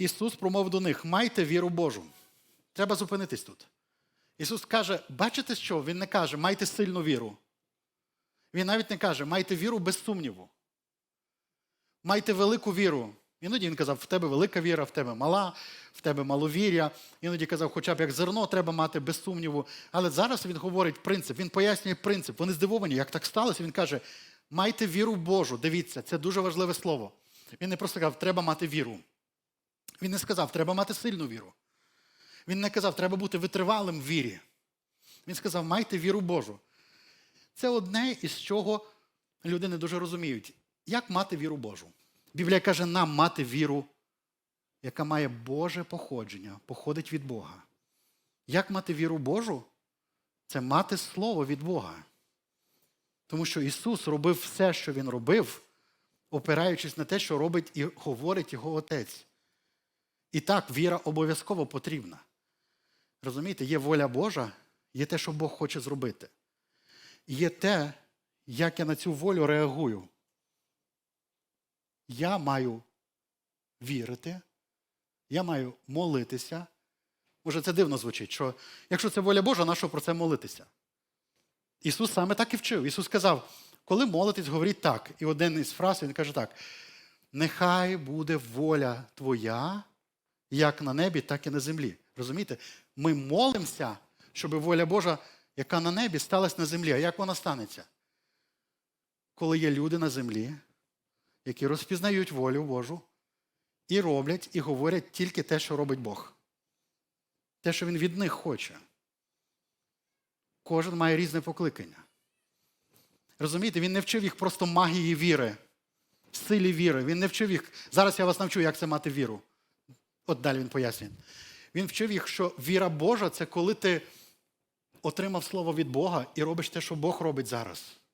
Ісус промовив до них: майте віру Божу. Треба зупинитись тут. Ісус каже, бачите що? Він не каже, майте сильну віру. Він навіть не каже, майте віру без сумніву. Майте велику віру. Іноді він казав, в тебе велика віра, в тебе мала, в тебе маловір'я. Іноді казав, хоча б як зерно треба мати без сумніву. Але зараз він говорить принцип, він пояснює принцип. Вони здивовані, як так сталося. Він каже, майте віру Божу. Дивіться, це дуже важливе слово. Він не просто сказав, треба мати віру. Він не сказав, треба мати сильну віру. Він не казав, треба бути витривалим в вірі. Він сказав, майте віру Божу. Це одне із чого люди не дуже розуміють. Як мати віру Божу? Біблія каже нам мати віру, яка має Боже походження, походить від Бога. Як мати віру Божу? Це мати слово від Бога. Тому що Ісус робив все, що Він робив, опираючись на те, що робить і говорить Його Отець. І так, віра обов'язково потрібна. Розумієте, є воля Божа, є те, що Бог хоче зробити. І Є те, як я на цю волю реагую. Я маю вірити, я маю молитися. Може, це дивно звучить, що якщо це воля Божа, на що про це молитися? Ісус саме так і вчив. Ісус сказав, коли молитесь, говоріть так. І один із фраз він каже так: нехай буде воля твоя, як на небі, так і на землі. Розумієте? Ми молимося, щоб воля Божа, яка на небі, сталася на землі. А як вона станеться? Коли є люди на землі, які розпізнають волю Божу і роблять, і говорять тільки те, що робить Бог. Те, що Він від них хоче. Кожен має різне покликання. Розумієте, він не вчив їх просто магії віри, силі віри. Він не вчив їх. Зараз я вас навчу, як це мати віру. От далі він пояснює. Він вчив їх, що віра Божа це коли ти отримав слово від Бога і робиш те, що Бог робить зараз.